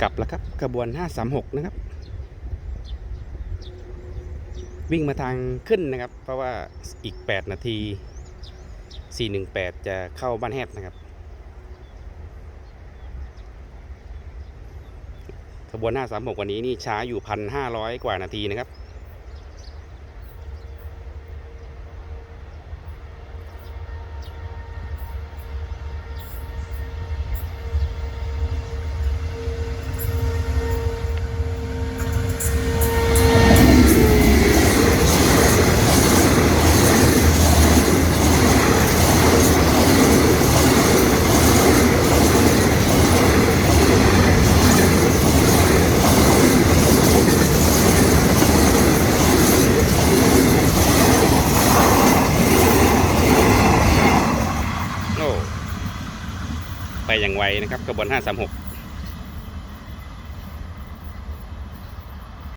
กลับแล้วครับกระบวน 536 นะครับ วิ่งมาทางขึ้นนะครับ เพราะว่าอีก 8 นาที 418 จะเข้าบ้านแฮดนะครับกระบวน 536 วันนี้นี่ช้าอยู่ 1,500 กว่านาทีนะครับ โอ้ไปอย่างไวนะครับขบวน536